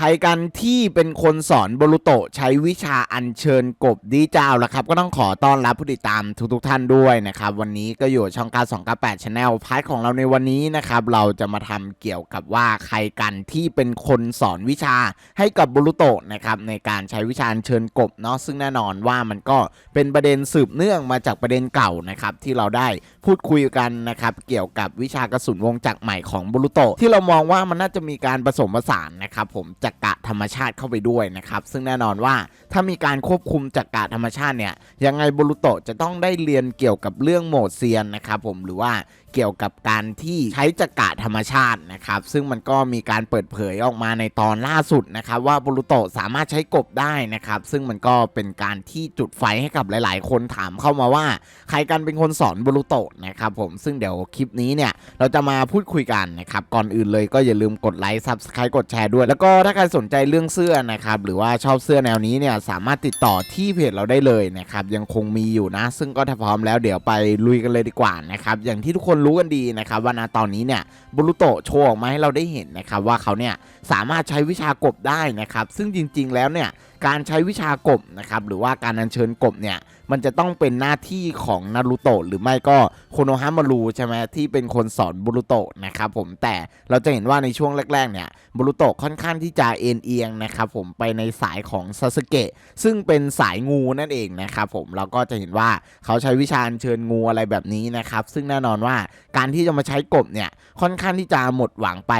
ใครกันที่เป็นคนสอนบรุโตะใช้วิชาอัญเชิญกบดีเจ้าล้วครับ ก็ต้องขอต้อนรับผู้ติดตามทุกๆทท่านด้วยนะครับ วันนี้ก็อยู่ช่องการ2 9 8 Channel พาร์ทของเราในวันนี้นะครับ เราจะมาทำเกี่ยวกับว่าใครกันที่เป็นคนสอนวิชาให้กับบรุโตะนะครับในการใช้วิชาอัญเชิญกบเนาะซึ่งแน่นอนว่ามันก็เป็นประเด็นสืบเนื่องมาจากประเด็นเก่านะครับที่เราได้พูดคุยกันนะครับเกี่ยวกับวิชากระสุนวงจักรใหม่ของบรุโตะที่เรามองว่ามันน่าจะมีการผสมผสานนะครับผมจกระธรรมชาติเข้าไปด้วยนะครับ ซึ่งแน่นอนว่าถ้ามีการควบคุมจักระธรรมชาติเนี่ยยังไงบรุโตะจะต้องได้เรียนเกี่ยวกับเรื่องโหมดเซียนนะครับผมหรือว่าเกี่ยวกับการที่ใช้จักระธรรมชาตินะครับซึ่งมันก็มีการเปิดเผยออกมาในตอนล่าสุดนะครับว่าบรุโตะสามารถใช้กบได้นะครับซึ่งมันก็เป็นการที่จุดไฟให้กับหลาย ๆ คนถามเข้ามาว่า ใครกันเป็นคนสอนบรุโตะนะครับผมซึ่งเดี๋ยวคลิปนี้เนี่ยเราจะมาพูดคุยกันนะครับก่อนอื่นเลยก็อย่าลืมกดไลค์ซับสไครต์กดแชร์ด้วย แล้วก็ถ้าใครสนใจเรื่องเสื้อนะครับ หรือว่าชอบเสื้อแนวนี้เนี่ยสามารถติดต่อที่เพจเราได้เลยนะครับ ยังคงมีอยู่นะ ซึ่งก็ถ้าพร้อมแล้วเดี๋ยวไปลุยกันเลยดีกว่านะครับ อย่างที่ทุกคนรู้กันดีนะครับว่าณตอนนี้เนี่ยบรุโตโชว์ออกมาให้เราได้เห็นนะครับว่าเขาเนี่ยสามารถใช้วิชากบได้นะครับ ซึ่งจริง ๆ แล้วเนี่ยการใช้วิชากบนะครับหรือว่าการอัญเชิญกบเนี่ยมันจะต้องเป็นหน้าที่ของนารูโตะหรือไม่ก็โคโนฮามารุใช่ไหมที่เป็นคนสอนบุรุโตะนะครับผมแต่เราจะเห็นว่าในช่วงแรกๆเนี่ยบุรุโตะค่อนข้างที่จะเอ็นเอียงนะครับผมไปในสายของซาสึเกะซึ่งเป็นสายงูนั่นเองนะครับผมเราก็จะเห็นว่าเขาใช้วิชาอัญเชิญงูอะไรแบบนี้นะครับซึ่งแน่นอนว่าการที่จะมาใช้กบเนี่ยค่อนข้างที่จะหมดหวังไป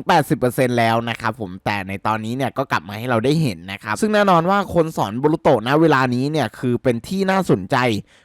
70-80%แล้วนะครับผมแต่ในตอนนี้เนี่ยก็กลับมาให้เราได้เห็นนะครับซึ่งแน่นอนว่าคนสอนบรุโตะณเวลานี้เนี่ยคือเป็นที่น่าสนใจ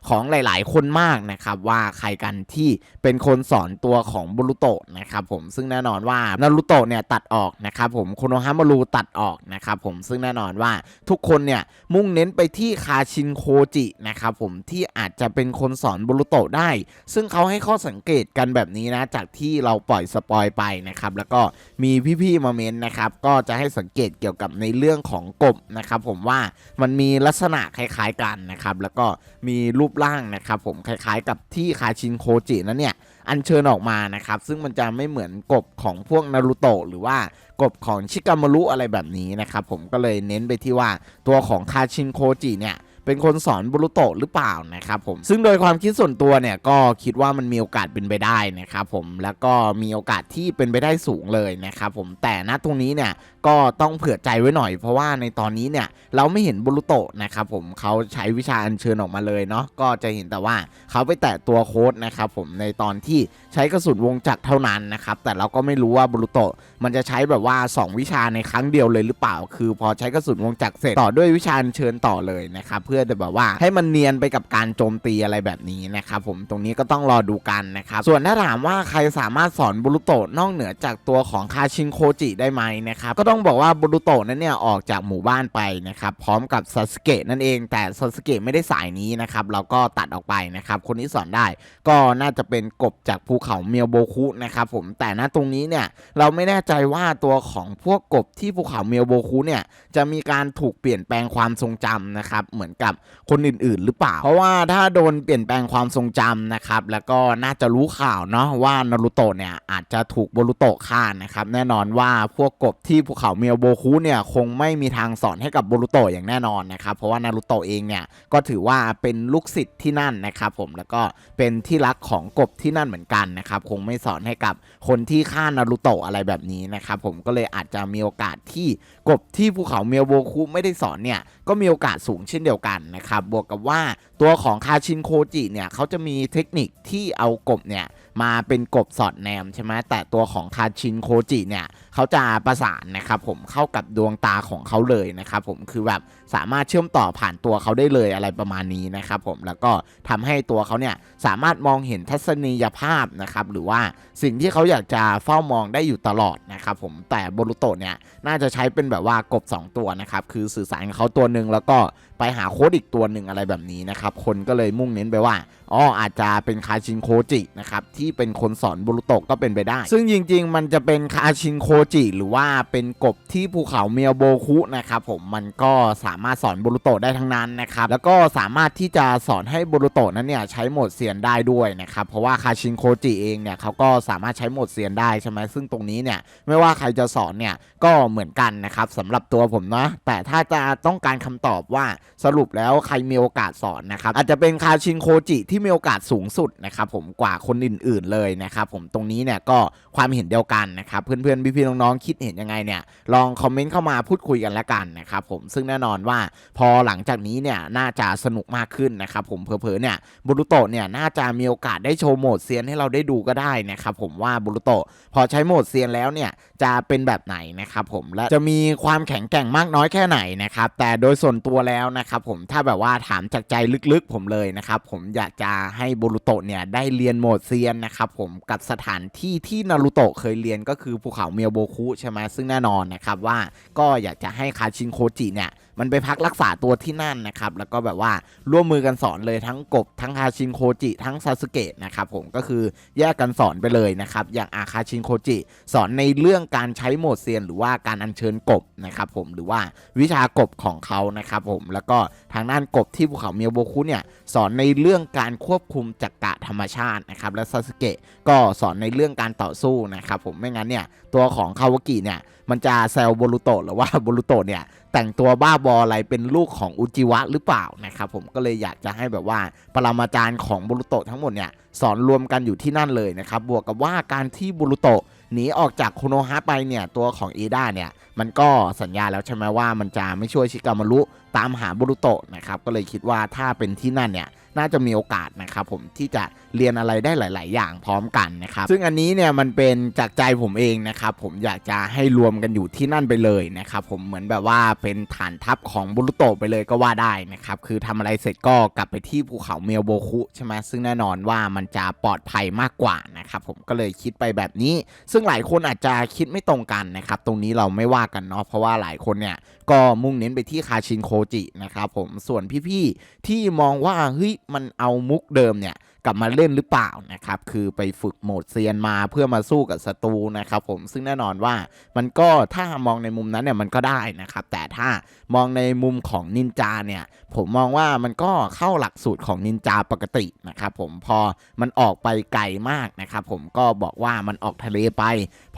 ของหลาย ๆ คนมากนะครับว่าใครกันที่เป็นคนสอนตัวของบรุโตะนะครับผมซึ่งแน่นอนว่านารุโตะเนี่ยตัดออกนะครับผมโคโนฮามารุตัดออกนะครับผมซึ่งแน่นอนว่าทุกคนเนี่ยมุ่งเน้นไปที่คาชินโคจินะครับผมที่อาจจะเป็นคนสอนบรุโตะได้ ซึ่งเขาให้ข้อสังเกตกันแบบนี้นะจากที่เราปล่อยสปอยไปนะครับแล้วก็มีพี่ๆมาเมนนะครับก็จะให้สังเกตเกี่ยวกับในเรื่องของกบนะครับผมว่ามันมีลักษณะคล้ายๆกันนะครับแล้วก็มีรูปร่างนะครับผมคล้ายๆกับที่คาชินโคจินั้นเนี่ยอัญเชิญออกมานะครับ ซึ่งมันจะไม่เหมือนกบของพวกนารูโตะหรือว่ากบของชิกามารุอะไรแบบนี้นะครับผมก็เลยเน้นไปที่ว่าตัวของคาชินโคจิเนี่ย เป็นคนสอนบุรุโตะหรือเปล่านะครับผมซึ่งโดยความคิดส่วนตัวเนี่ยก็คิดว่ามันมีโอกาสเป็นไปได้นะครับผมแล้วก็มีโอกาสที่เป็นไปได้สูงเลยนะครับผมแต่ณตรงนี้เนี่ยก็ต้องเผื่อใจไว้หน่อย เพราะว่าในตอนนี้เนี่ยเราไม่เห็นบุรุโตะนะครับผมเขาใช้วิชาอัญเชิญออกมาเลยเนาะก็จะเห็นแต่ว่าเขาไปแตะตัวโค้ดนะครับผมในตอนที่ใช้กระสุนวงจักรเท่านั้นนะครับแต่เราก็ไม่รู้ว่าบุรุโตะมันจะใช้แบบว่า 2 วิชาในครั้งเดียวเลยหรือเปล่า คือพอใช้กระสุนวงจักรเสร็จต่อด้วยวิชาอัญเชิญต่อเลยนะครับเพื่อแบบว่า ให้มันเนียนไปกับการโจมตีอะไรแบบนี้นะครับผมตรงนี้ก็ต้องรอดูกันนะครับส่วนถ้าถามว่าใครสามารถสอนบุรุโตะนอกเหนือจากตัวของคาชินโคจิได้ไหมนะครับก็ต้องบอกว่าบุรุโตะนั้นเนี่ยออกจากหมู่บ้านไปนะครับพร้อมกับซาสเกะนั่นเอง แต่ซาสเกะไม่ได้สายนี้นะครับเราก็ตัดออกไปนะครับคนที่สอนได้ก็น่าจะเป็นกบจากภูเขาเมียวโบคุนะครับผมแต่ณตรงนี้เนี่ยเราไม่แน่ใจว่าตัวของพวกกบที่ภูเขาเมียวโบคุเนี่ยจะมีการถูกเปลี่ยนแปลงความทรงจำนะครับเหมือนกับคนอื่นๆ หรือเปล่า เพราะว่าถ้าโดนเปลี่ยนแปลงความทรงจำนะครับ แล้วก็น่าจะรู้ข่าวเนาะว่านารูโตะเนี่ยอาจจะถูกโบรุโตะฆ่านะครับแน่นอนว่าพวกกบที่ภูเขาเมียวโบคุเนี่ยคงไม่มีทางสอนให้กับโบรุโตะอย่างแน่นอนนะครับเพราะว่านารูโตะเองเนี่ยก็ถือว่าเป็นลูกศิษย์ที่นั่นนะครับผมแล้วก็เป็นที่รักของกบที่นั่นเหมือนกันนะครับคงไม่สอนให้กับคนที่ฆ่านารูโตะอะไรแบบนี้นะครับผมก็เลยอาจจะมีโอกาสที่กบที่ภูเขาเมียวโบคุไม่ได้สอนเนี่ยก็มีโอกาสสูงเช่นเดียวกันกันนะครับบวกกับว่าตัวของคาชินโคจิเนี่ยเขาจะมีเทคนิคที่เอากบเนี่ยมาเป็นกบสอดแนมใช่ไหมแต่ตัวของคาชินโคจิเนี่ยเขาจะประสานนะครับผมเข้ากับดวงตาของเขาเลยนะครับผมคือแบบสามารถเชื่อมต่อผ่านตัวเขาได้เลยอะไรประมาณนี้นะครับผมแล้วก็ทำให้ตัวเขาเนี่ยสามารถมองเห็นทัศนียภาพนะครับหรือว่าสิ่งที่เขาอยากจะเฝ้ามองได้อยู่ตลอดนะครับผมแต่โบรุโตเนี่ยน่าจะใช้เป็นแบบว่ากบ 2 ตัวนะครับคือสื่อสารกับเขาตัวหนึ่งแล้วก็ไปหาโค้ดอีกตัวหนึ่งอะไรแบบนี้นะครับคนก็เลยมุ่งเน้นไปว่า อ๋ออาจจะเป็นคาชินโคจินะครับที่เป็นคนสอนโบรุโตะก็เป็นไปได้ ซึ่งจริง ๆ มันจะเป็นคาชินโคจิหรือว่าเป็นกบที่ภูเขาเมียวโบคุนะครับผมมันก็สามารถสอนโบรุโตะได้ทั้งนั้นนะครับแล้วก็สามารถที่จะสอนให้โบรุโตะนั้นเนี่ยใช้โหมดเซียนได้ด้วยนะครับเพราะว่าคาชินโคจิเองเนี่ยเขาก็สามารถใช้โหมดเซียนได้ใช่ไหมซึ่งตรงนี้เนี่ยไม่ว่าใครจะสอนเนี่ยก็เหมือนกันนะครับสำหรับตัวผมนะแต่ถ้าจะต้องการคำตอบว่าสรุปแล้วใครมีโอกาสสอนนะครับอาจจะเป็นคาชินโคจิที่มีโอกาสสูงสุดนะครับผมกว่าคนอื่น ๆเลยนะครับผมตรงนี้เนี่ยก็ความเห็นเดียวกันนะครับเพื่อนๆพี่ๆน้องๆคิดเห็นยังไงเนี่ยลองคอมเมนต์เข้ามาพูดคุยกันละกันนะครับผมซึ่งแน่นอนว่าพอหลังจากนี้เนี่ยน่าจะสนุกมากขึ้นนะครับผมเผลอๆเนี่ยบุรุโตเนี่ยน่าจะมีโอกาสได้โชว์โหมดเซียนให้เราได้ดูก็ได้นะครับผมว่าบุรุโตพอใช้โหมดเซียนแล้วเนี่ยจะเป็นแบบไหนนะครับผมและจะมีความแข็งแกร่งมากน้อยแค่ไหนนะครับแต่โดยส่วนตัวแล้วนะครับผมถ้าแบบว่าถามจากใจลึกๆผมเลยนะครับผมอยากจะให้บุรุโตะเนี่ยได้เรียนโหมดเซียนนะครับผมกับสถานที่ที่นารูโตะเคยเรียนก็คือภูเขาเมียวโบคุใช่ไหมซึ่งแน่นอนนะครับว่าก็อยากจะให้คาชินโคจิเนี่ยมันไปพักรักษาตัวที่นั่นนะครับ แล้วก็แบบว่าร่วมมือกันสอนเลยทั้งกบ ทั้งคาชินโคจิ ทั้งซาสึเกะนะครับผมก็คือแยกกันสอนไปเลยนะครับ อย่างอาคาชินโคจิ สอนในเรื่องการใช้โหมดเซียน หรือว่าการอัญเชิญกบนะครับผมหรือว่าวิชากบของเขานะครับผมแล้วก็ทางด้านกบที่ภูเขาเมียวโบคุเนี่ยสอนในเรื่องการควบคุมจักระธรรมชาตินะครับและซาสึเกะก็สอนในเรื่องการต่อสู้นะครับผมไม่งั้นเนี่ยตัวของคาวากิเนี่ยมันจะแซวโบรุโตะหรือว่าโบรุโตะเนี่ยแต่งตัวบ้าบออะไรเป็นลูกของอุจิวะหรือเปล่านะครับผมก็เลยอยากจะให้แบบว่าปรมาจารย์ของโบรุโตะทั้งหมดเนี่ยสอนรวมกันอยู่ที่นั่นเลยนะครับบวกกับว่าการที่โบรุโตะหนีออกจากโคโนฮะไปเนี่ยตัวของเอดาเนี่ยมันก็สัญญาแล้วใช่ไหมว่ามันจะไม่ช่วยชิกามารุตามหาโบรุโตะนะครับก็เลยคิดว่าถ้าเป็นที่นั่นเนี่ย น่าจะมีโอกาสนะครับผมที่จะเรียนอะไรได้หลาย ๆ อย่างพร้อมกันนะครับ ซึ่งอันนี้เนี่ยมันเป็นจากใจผมเองนะครับผมอยากจะให้รวมกันอยู่ที่นั่นไปเลยนะครับผมเหมือนแบบว่าเป็นฐานทัพของบุรุโตไปเลยก็ว่าได้นะครับคือทำอะไรเสร็จก็กลับไปที่ภูเขาเมียวโบคุใช่ไหมซึ่งแน่นอนว่ามันจะปลอดภัยมากกว่านะครับผมก็เลยคิดไปแบบนี้ ซึ่งหลายคนอาจจะคิดไม่ตรงกันนะครับตรงนี้เราไม่ว่ากันเนาะเพราะว่าหลายคนเนี่ยก็มุ่งเน้นไปที่คาชินโคจินะครับผมส่วนพี่ๆที่มองว่าเฮ้ยมันเอามุกเดิมเนี่ยกลับมาเล่นหรือเปล่านะครับ คือไปฝึกโหมดเซียนมาเพื่อมาสู้กับศัตรูนะครับผม ซึ่งแน่นอนว่ามันก็ถ้ามองในมุมนั้นเนี่ยมันก็ได้นะครับ แต่ถ้ามองในมุมของนินจาเนี่ย ผมมองว่ามันก็เข้าหลักสูตรของนินจาปกตินะครับผม พอมันออกไปไกลมากนะครับผม ก็บอกว่ามันออกทะเลไป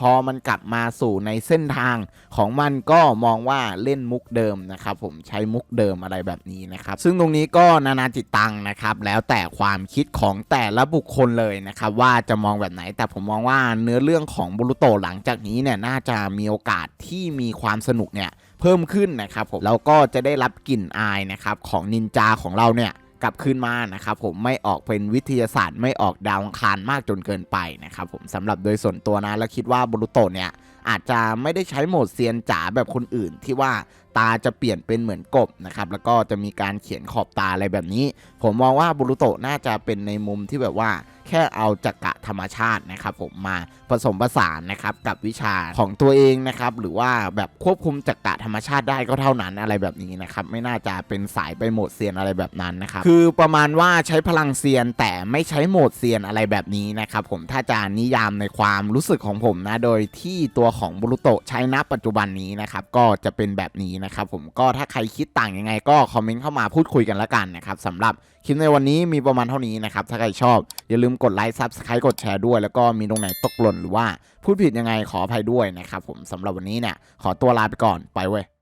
พอมันกลับมาสู่ในเส้นทางของมันก็มองว่าเล่นมุกเดิมนะครับผม ใช้มุกเดิมอะไรแบบนี้นะครับ ซึ่งตรงนี้ก็นานาจิตตังนะครับแล้วแต่ความคิดของแต่ละบุคคลเลยนะครับว่าจะมองแบบไหน แต่ผมมองว่าเนื้อเรื่องของบุรุโตหลังจากนี้เนี่ยน่าจะมีโอกาสที่มีความสนุกเนี่ยเพิ่มขึ้นนะครับผมแล้วก็จะได้รับกลิ่นอายนะครับของนินจาของเราเนี่ยกลับคืนมานะครับผมไม่ออกเป็นวิทยาศาสตร์ ไม่ออกดาวังคารมากจนเกินไปนะครับผมสำหรับโดยส่วนตัวนะ แล้วคิดว่าบรุโตเนี่ยอาจจะไม่ได้ใช้โหมดเซียนจ๋าแบบคนอื่นที่ว่า ตาจะเปลี่ยนเป็นเหมือนกบนะครับแล้วก็จะมีการเขียนขอบตาอะไรแบบนี้ ผมมองว่าบรุโตน่าจะเป็นในมุมที่แบบว่าแค่เอาจักระธรรมชาตินะครับผมมาผสมผสานนะครับกับวิชาของตัวเองนะครับหรือว่าแบบควบคุมจักระธรรมชาติได้ก็เท่านั้นอะไรแบบนี้นะครับไม่น่าจะเป็นสายไปโหมดเซียนอะไรแบบนั้นนะครับคือประมาณว่าใช้พลังเซียนแต่ไม่ใช้โหมดเซียนอะไรแบบนี้นะครับผมถ้าจะนิยามในความรู้สึกของผมนะโดยที่ตัวของบรุโตใช้ณปัจจุบันนี้นะครับก็จะเป็นแบบนี้นะนะครับผมก็ถ้าใครคิดต่างยังไงก็คอมเมนต์เข้ามาพูดคุยกันละกันนะครับสำหรับคลิปในวันนี้มีประมาณเท่านี้นะครับ ถ้าใครชอบ อย่าลืมกดไลค์ซับสไครต์กดแชร์ด้วย แล้วก็มีตรงไหนตกหล่นหรือว่าพูดผิดยังไงขออภัยด้วยนะครับผมสำหรับวันนี้เนี่ยขอตัวลาไปก่อนไปเว้ย